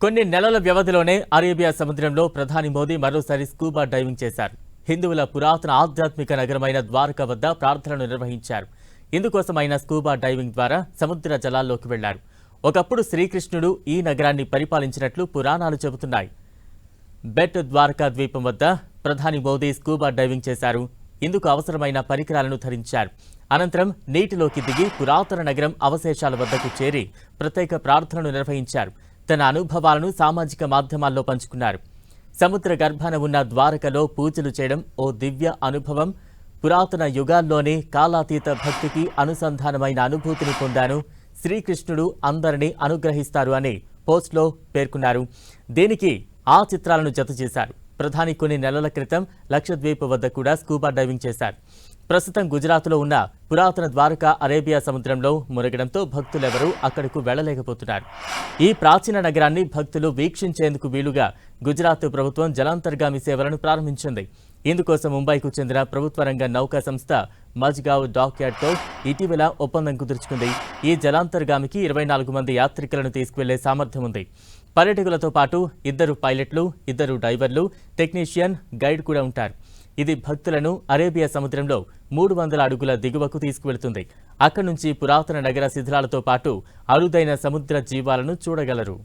కొన్ని నెలల వ్యవధిలోనే అరేబియా సముద్రంలో ప్రధాని మోదీ మరోసారి స్కూబా డైవింగ్ చేశారు. హిందువుల పురాతన ఆధ్యాత్మిక నగరమైన ద్వారకా వద్ద ప్రార్థనలు నిర్వహించారు. ఇందుకోసమైన స్కూబా డైవింగ్ ద్వారా సముద్ర జలాల్లోకి వెళ్ళారు. ఒకప్పుడు శ్రీకృష్ణుడు ఈ నగరాన్ని పరిపాలించినట్లు పురాణాలు చెబుతున్నాయి. బెట్ ద్వారకా ద్వీపం వద్ద ప్రధాని మోదీ స్కూబా డైవింగ్ చేశారు. ఇందుకు అవసరమైన పరికరాలను ధరించారు. అనంతరం నీటిలోకి దిగి పురాతన నగరం అవశేషాల వద్దకు చేరి ప్రత్యేక ప్రార్థనలు నిర్వహించారు. తన అనుభవాలను సామాజిక మాధ్యమాల్లో పంచుకున్నారు. సముద్ర గర్భాన ఉన్న ద్వారకలో పూజలు చేయడం ఓ దివ్య అనుభవం. పురాతన యుగాల్లోనే కాలాతీత భక్తికి అనుసంధానమైన అనుభూతిని పొందాను. శ్రీకృష్ణుడు అందరినీ అనుగ్రహిస్తారు అని పోస్ట్లో పేర్కొన్నారు. దీనికి ఆ చిత్రాలను జత చేశారు ప్రధాని కొన్ని నెలల క్రితం లక్షద్వీప్ వద్ద కూడా స్కూబా డైవింగ్ చేశారు ప్రస్తుతం గుజరాత్లో ఉన్న పురాతన ద్వారకా అరేబియా సముద్రంలో మునగడంతో భక్తులెవరూ అక్కడకు వెళ్ళలేకపోతున్నారు ఈ ప్రాచీన నగరాన్ని భక్తులు వీక్షించేందుకు వీలుగా గుజరాత్ ప్రభుత్వం జలాంతర్గామి సేవలను ప్రారంభించింది. ఇందుకోసం ముంబైకు చెందిన ప్రభుత్వ రంగ నౌకా సంస్థ మజ్గావ్ డాక్యార్డ్తో ఇటీవల ఒప్పందం కుదుర్చుకుంది. ఈ జలాంతర్గామికి ఇరవై నాలుగు మంది యాత్రికులను తీసుకువెళ్ళే సామర్థ్యం ఉంది. పర్యాటకులతో పాటు ఇద్దరు పైలట్లు ఇద్దరు డైవర్లు టెక్నీషియన్ గైడ్ కూడా ఉంటారు. ఇది భక్తులను అరేబియా సముద్రంలో మూడు వందల అడుగుల దిగువకు తీసుకువెళ్తుంది. అక్కడి నుంచి పురాతన నగర శిథిలాలతో పాటు అరుదైన సముద్ర జీవాలను చూడగలరు.